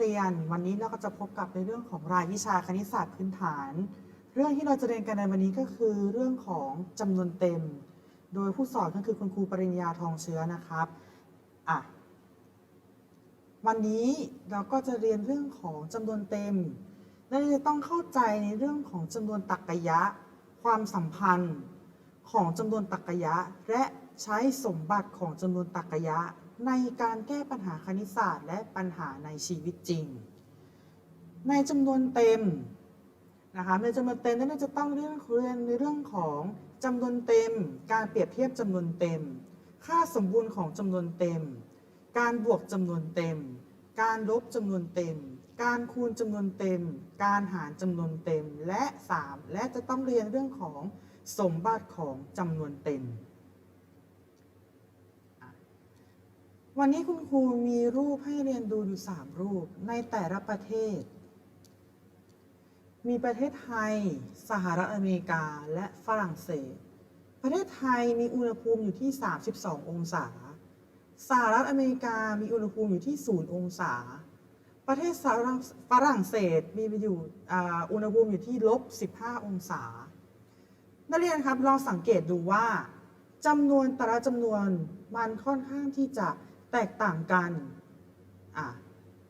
เรียนวันนี้เราก็จะพบกับในเรื่องของรายวิชาคณิตศาสตร์พื้นฐาน เรื่องที่เราจะเรียนกันในวันนี้ก็คือเรื่องของจำนวนเต็ม โดยผู้สอนก็คือคุณครูปริญญาทองเชื้อนะครับอะวันนี้เราก็จะเรียนเรื่องของจำนวนเต็มและจะต้องเข้าใจในเรื่องของจำนวนตรรกะยะ ความสัมพันธ์ของจำนวนตรรกะยะ และใช้สมบัติของจำนวนตรรกะยะ ในการแก้ปัญหาคณิตศาสตร์และปัญหาในชีวิตจริง ในจำนวนเต็มนะคะในจำนวนเต็มนั้นจะต้องเรียนเรียนในเรื่องของจำนวนเต็ม การเปรียบเทียบจำนวนเต็ม ค่าสมบูรณ์ของจำนวนเต็ม การบวกจำนวนเต็ม การลบจำนวนเต็ม การคูณจำนวนเต็ม การหารจำนวนเต็มและ 3 และจะต้องเรียนเรื่องของสมบัติของจำนวนเต็ม วันนี้คุณครูมีรูปให้เรียนดูอยู่ 3 รูปในแต่ละประเทศ มีประเทศไทย สหรัฐอเมริกา และฝรั่งเศส ประเทศไทยมีอุณหภูมิอยู่ที่ 32 องศา สหรัฐอเมริกามีอุณหภูมิอยู่ที่ 0 องศา ประเทศฝรั่งเศสมีอยู่อุณหภูมิอยู่ที่ลบ 15 องศา นักเรียนครับลองสังเกตดูว่าจำนวนแต่ละจำนวนมันค่อนข้างที่จะ แตกต่างกันอะ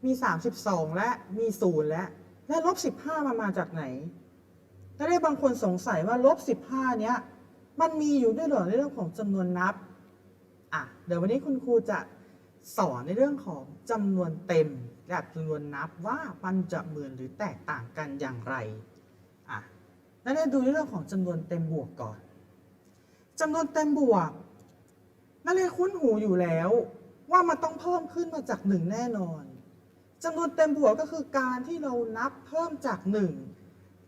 มี 32 และมี0และ และลบ15มันมาจากไหนกเรียนบางคนสงสัยว่าลบ15เนี้ยมันมีอยู่ด้วยหรอในเรื่องของจำนวนนับอะเดี๋ยววันนี้คุณครูจะสอนในเรื่องของจำนวนเต็มและจำนวนนับว่ามันจะเหมือนหรือแตกต่างกันอย่างไรอะนักเรียดูในเรื่องของจำนวนเต็มบวกก่อนจำนวนเต็มบวกนักเรียคุ้นหูอยู่แล้ว ว่ามันต้องเพิ่มขึ้นมาจากหนึ่งแน่นอนจำนวนเต็มบวกก็คือการที่เรานับเพิ่มจากหนึ่ง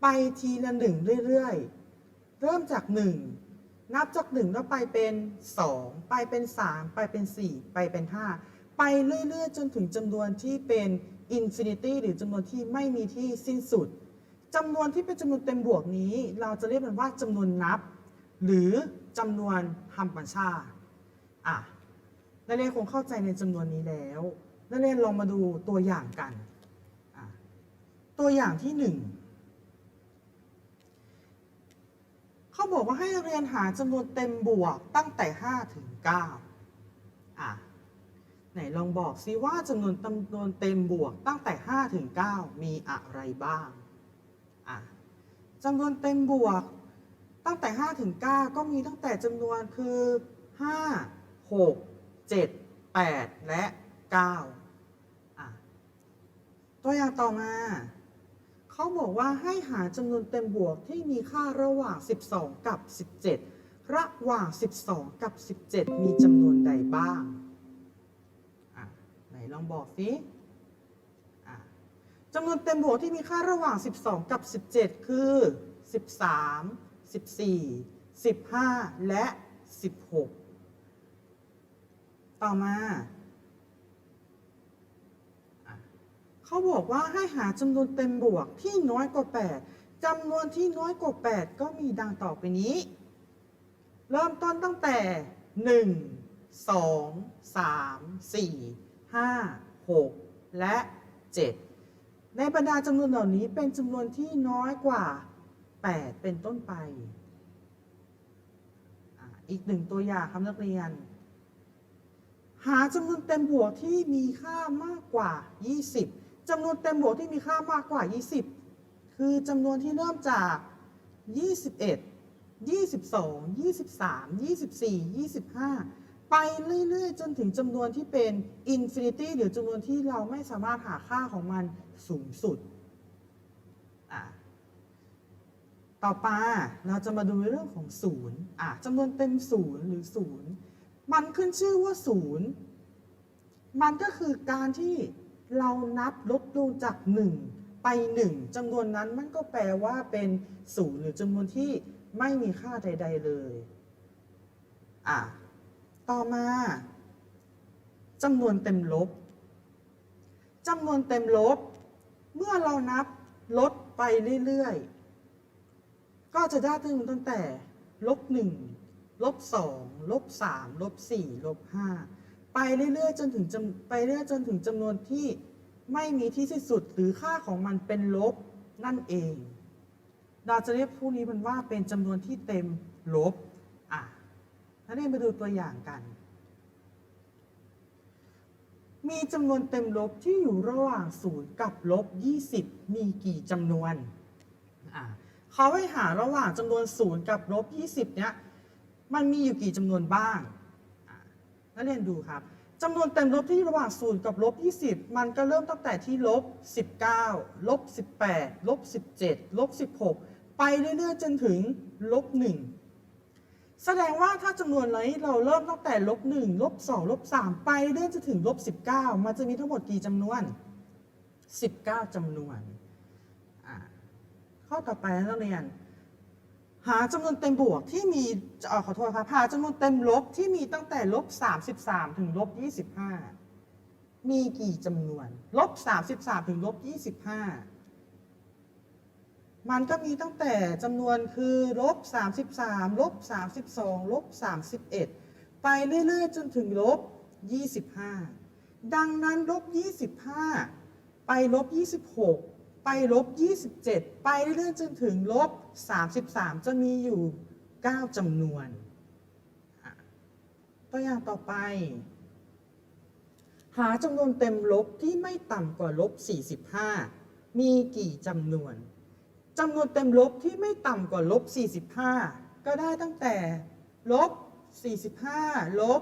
ไปทีละหนึ่งเรื่อยๆ เริ่มจากหนึ่งนับจากหนึ่งแล้วไปเป็นสองไปเป็นสามไปเป็นสี่ไปเป็นห้าไปเรื่อยๆ จนถึงจำนวนที่เป็นอินฟินิตี้หรือจำนวนที่ไม่มีที่สิ้นสุดจำนวนที่เป็นจำนวนเต็มบวกนี้ เราจะเรียกมันว่าจำนวนนับ หรือจำนวนธรรมชาอะ นักเรียนคงเข้าใจในจำนวนนี้แล้ว นักเรียนลองมาดูตัวอย่างกัน ตัวอย่างที่หนึ่งเขาบอกว่าให้นเรียนหาจำนวนเต็มบวกตั้งแต่ 5 ถึง9อะไหนลองบอกซิว่าจำนวนจำนวนเต็มบวกตั้งแต่ 5 ถึง 9 มีอะไรบ้างอะจำนวนเต็มบวกตั้งแต่ 5 ถึง 9 ก็มีตั้งแต่จำนวนคือ 5 6 7 8 และ 9 ตัวอย่างต่อมา เขาบอกว่าให้หาจำนวนเต็มบวกที่มีค่าระหว่าง 12 กับ 17 ระหว่าง 12 กับ 17 มีจำนวนใดบ้างไหนลองบอกสิจำนวนเต็มบวกที่มีค่าระหว่าง 12 กับ 17 คือ 13 14 15 และ 16 ต่อมา เขาบอกว่าให้หาจำนวนเต็มบวกที่น้อยกว่า 8จำนวนที่น้อยกว่า 8 ก็มีดังต่อไปนี้ เริ่มต้นตั้งแต่ 1 2 3 4 5 6 และ 7 ในบรรดาจำนวนเหล่านี้เป็นจำนวนที่น้อยกว่า 8 เป็นต้นไปออีกหนึ่งตัวอย่างครับนักเรียน หาจำนวนเต็มบวกที่มีค่ามากกว่า 20จำนวนเต็มบวกที่มีค่ามากกว่า 20 คือจำนวนที่เริ่มจาก 21 22 23 24 25 ไปเรื่อยๆ จนถึงจำนวนที่เป็นอินฟินิตี้หรือจำนวนที่เราไม่สามารถหาค่าของมันสูงสุด ต่อไปเราจะมาดูเรื่องของศูนย์จำนวนเต็มศูนย์หรือศูนย์ มันขึ้นชื่อว่าศูนย์มันก็คือการที่เรานับลดลงจาก1ไป1จำนวนนั้นมันก็แปลว่าเป็นศูนย์หรือจำนวนที่ไม่มีค่าใด ๆ เลย อะ ต่อมาจำนวนเต็มลบจำนวนเต็มลบ เมื่อเรานับลดไปเรื่อย ๆ ก็จะได้จำนวนตั้งแต่ลบหนึ่ง ลบสองลบสามลบสี่ลบห้าไปเรื่อยๆจนถึงจำไปเรื่อยจนถึงจำนวนที่ไม่มีที่สิ้นสุดหรือค่าของมันเป็นลบนั่นเอง เราจะเรียกพวกนี้มันว่าเป็นจำนวนที่เต็มลบอะนักเรียนมาดูตัวอย่างกัน มีจำนวนเต็มลบที่อยู่ระหว่างศูนย์กับลบ20 มีกี่จำนวนอะเขาให้หาระหว่างจำนวนศูนย์กับลบ20เนี้ย มันมีอยู่กี่จำนวนบ้างนักเรียนดูครับจำนวนเต็มลบที่ระหว่างศูนย์กับลบ20 มันก็เริ่มตั้งแต่ที่ลบ19ลบ18ลบ17ลบ16 ไปเรื่อยๆจนถึงลบ1แสดงว่าถ้าจำนวนนี้เราเริ่มตั้งแต่ลบ1ลบ2ลบ3ไปเรื่อยจนถึงลบ19 มันจะมีทั้งหมดกี่จำนวน 19จำนวน ข้อต่อไปนะนักเรียน หาจำนวนเต็มบวกที่มีเออขอโทษครับหาจำนวนเต็มลบที่มีตั้งแต่ลบ33ถึงลบ25 มีกี่จำนวนลบ33ถึงลบ25 มันก็มีตั้งแต่จำนวนคือลบ33ลบ32ลบ31 ไปเรื่อยๆ จนถึงลบ25 ดังนั้นลบ25 ไปลบ26 ไปลบ27 ไปเรื่อยๆ จนถึงลบ 33 จะมีอยู่ 9จำนวน ตัวอย่างต่อไป หาจำนวนเต็มลบที่ไม่ต่ำกว่าลบ 45 มีกี่จำนวนจำนวนเต็มลบที่ไม่ต่ำกว่าลบ 45 ก็ได้ตั้งแต่ลบ 45 ลบ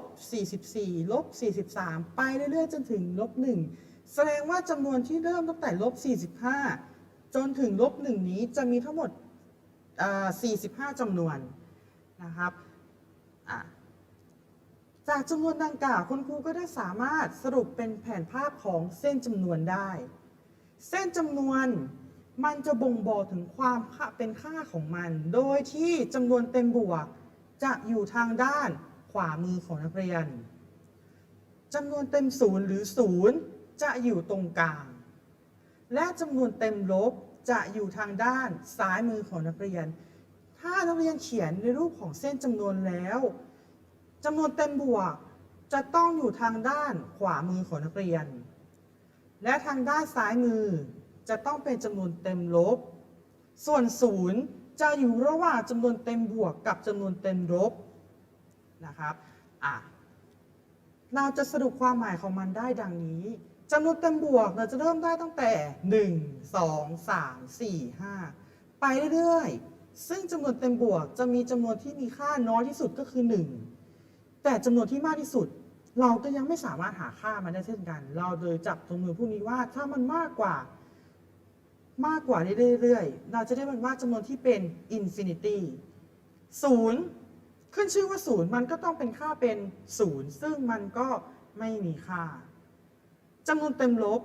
44 ลบ 43 ไปเรื่อยๆ จนถึงลบ 1 แสดงว่าจำนวนที่เริ่มตั้งแต่ลบ 45 จนถึงลบ 1 นี้จะมีทั้งหมด 45จำนวนนะครับจากจำนวนดังกล่าวคุณครูก็ได้สามารถสรุปเป็นแผนภาพของเส้นจำนวนได้ เส้นจำนวนมันจะบ่งบอกถึงความค่าเป็นค่าของมัน โดยที่จำนวนเต็มบวก จะอยู่ทางด้านขวามือของนักเรียนจำนวนเต็มศูนย์หรือศูนย์จะอยู่ตรงกลาง และจำนวนเต็มลบ จะอยู่ทางด้านซ้ายมือของนักเรียน ถ้านักเรียนเขียนในรูปของเส้นจำนวนแล้วจำนวนเต็มบวกจะต้องอยู่ทางด้านขวามือของนักเรียน และทางด้านซ้ายมือจะต้องเป็นจำนวนเต็มลบ ส่วนศูนย์จะอยู่ระหว่างจำนวนเต็มบวกกับจำนวนเต็มลบนะครับอะเราจะสรุปความหมายของมันได้ดังนี้ จำนวนเต็มบวกเราจะเริ่มได้ตั้งแต่ 1 2 3 4 5 ไปเรื่อยๆ ซึ่งจำนวนเต็มบวกจะมีจำนวนที่มีค่าน้อยที่สุดก็คือ 1 แต่จำนวนที่มากที่สุด เราก็ยังไม่สามารถหาค่ามันได้เช่นกัน เราเลยจับตรงมือพวกนี้ว่าถ้ามันมากกว่า มากกว่าเรื่อยๆ เราจะได้มันว่าจำนวนที่เป็นอินฟินิตี้ศูนย์ขึ้นชื่อว่าศูนย์มันก็ต้องเป็นค่าเป็นศูนย์ซึ่งมันก็ไม่มีค่า จำนวนเต็มลบ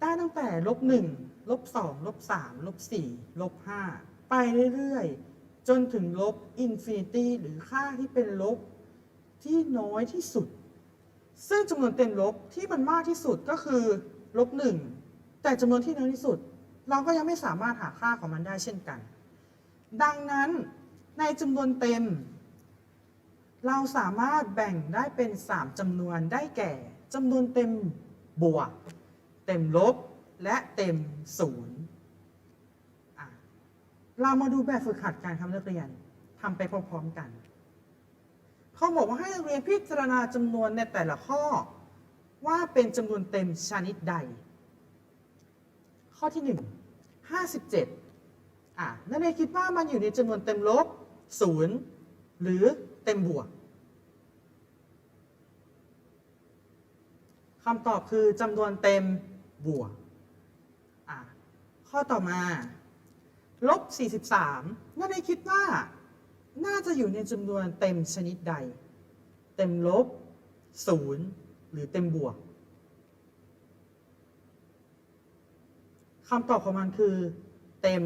ได้ตั้งแต่ลบหนึ่งลบสองลบสามลบสี่ลบห้าไปเรื่อยๆ จนถึงลบอินฟินิตี้หรือค่าที่เป็นลบที่น้อยที่สุด ซึ่งจำนวนเต็มลบที่มันมากที่สุดก็คือลบหนึ่งแต่จำนวนที่น้อยที่สุด เราก็ยังไม่สามารถหาค่าของมันได้เช่นกัน ดังนั้นในจำนวนเต็ม เราสามารถแบ่งได้เป็น 3จำนวนได้แก่ จำนวนเต็มบวก เต็มลบ และเต็มศูนย์เรามาดูแบบฝึกหัดการทำนักเรียนทำไปพร้อมๆกัน เขาบอกว่าให้นักเรียนพิจารณาจำนวนในแต่ละข้อ ว่าเป็นจำนวนเต็มชนิดใด ข้อที่ 1 57อะนักเรียนคิดว่ามันอยู่ในจำนวนเต็มลบ 0 หรือเต็มบวก คำตอบคือจำนวนเต็มบวกข้อต่อมาลบ 43นักเรียนคิดว่า น่าจะอยู่ในจำนวนเต็มชนิดใด เต็มลบ 0 หรือเต็มบวกคำตอบของมันคือ เต็ม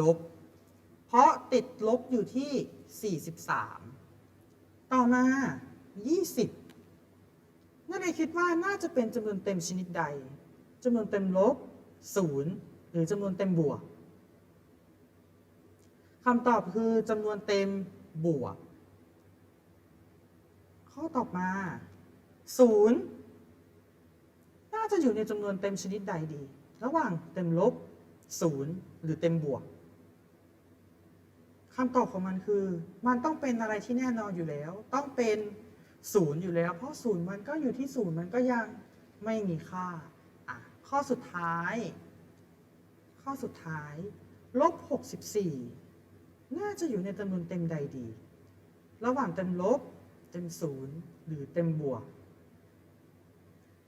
ลบ เพราะติดลบอยู่ที่ 43 ต่อมา 20 นักเรียคิดว่าน่าจะเป็นจำนวนเต็มชนิดใดจำนวนเต็มลบ 0 หรือจำนวนเต็มบวกคำตอบคือจำนวนเต็มบวก ข้อต่อมา 0 น่าาจะอยู่ในจำนวนเต็มชนิดใดดี ระหว่างเต็มลบศูนย์หรือเต็มบวกคำตอบของมันคือ มันต้องเป็นอะไรที่แน่นอนอยู่แล้ว ต้องเป็น ศูนย์อยู่แล้ว เพราะศูนย์มันก็อยู่ที่ศูนย์มันก็ยังไม่มีค่าอะข้อสุดท้าย ข้อสุดท้ายลบ64 น่าจะอยู่ในจำนวนเต็มใดดี ระหว่างเต็มลบ เต็มศูนย์หรือเต็มบวก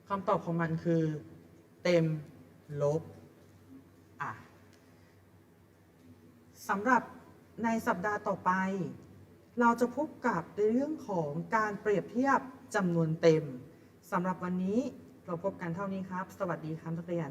คำตอบของมันคือ เต็มลบอะสำหรับในสัปดาห์ต่อไป เราจะพบกับในเรื่องของการเปรียบเทียบจำนวนเต็มสำหรับวันนี้เราพบกันเท่านี้ครับ สวัสดีครับนักเรียน